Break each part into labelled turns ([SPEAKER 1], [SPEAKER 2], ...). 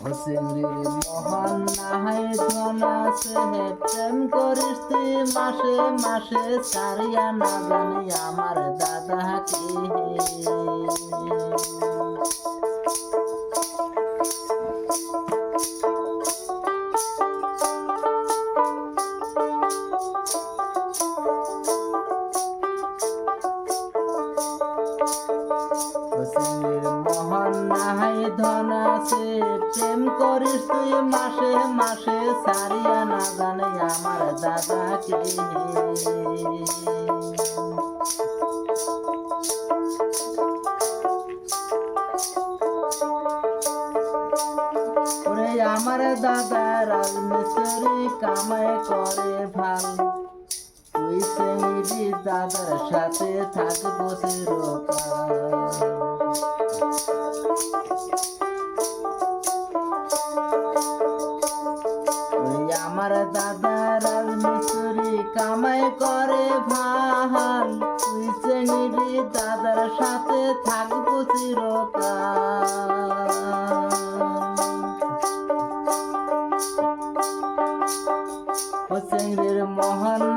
[SPEAKER 1] চিংড়ির মোহন নাহাই ধনাছে হে প্রেম করিস মাসে মাসে সারিয়া না আমার দাদা চিংড়ির নাহাই ধন আছে প্রেম করিস তুই মাসে মাসে, সারিয়া না জানি আমার দাদা কে। ওরে আমার দাদা রাজমিস্ত্রি কামাই করে ভালো। তুই সেমিরি দাদার সাথে থাকব আমার দাদা রাজমিস্ত্রি কামাই করে ভালো তুই চেঙ্গিরি দাদার সাথে থাকব চিরকাল।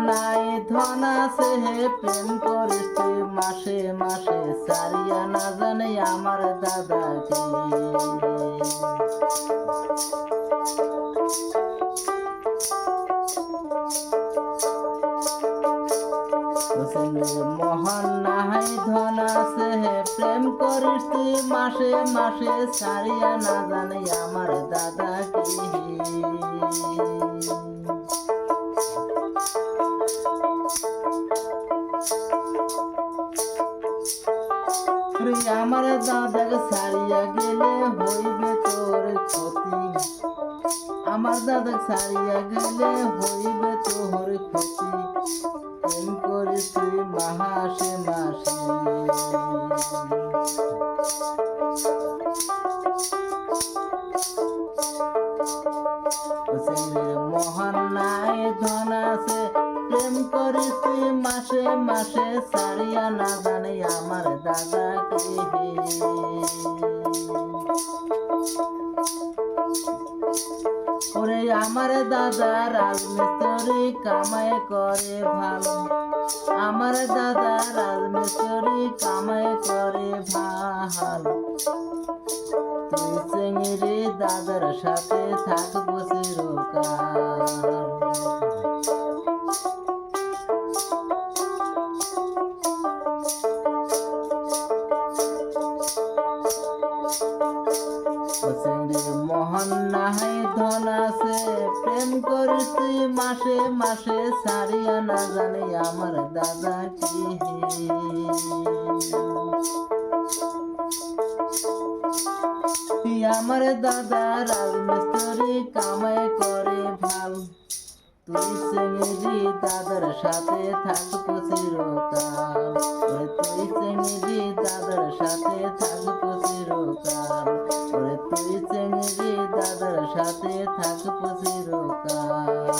[SPEAKER 1] নাই, ধন আছে হে, প্রেম করিস মাসে মাসে। সারিয়া না জানে আমার দাদাকে। মোহন নাহাই ধন আছে হে, প্রেম করিস তুই মাসে মাসে সারিয়া না জানে আমার দাদা কি। আমার দাদা সারিয়া গেলে হইবে তোর ক্ষতি। আমার দাদা সারিয়া গেলে হইবে তোর ক্ষতি। প্রেম করে তুই মাসে মাসে। মহান নাই ধন আছে, প্রেম তুই মাসে মাসে, সারিয়া না জানে আমার দাদাকে ওরে আমার দাদা রাজমিস্ত্রি কামাই করে ভালো। আমার দাদা রাজমিস্ত্রি কামাই করে ভালো। তুই চেঙ্গিরি দাদার সাথে থাকব চিরকাল। মাসে মাসে সারিয়া না আমার দাদা কি। আমার দাদা রাজমিস্ত্রি কামাই করে ভালো। তুই চিংড়ি দাদার সাথে থাকব চিরকাল। তুই চিংড়ি দাদার সাথে থাকব সাথে থাকব চিরকাল।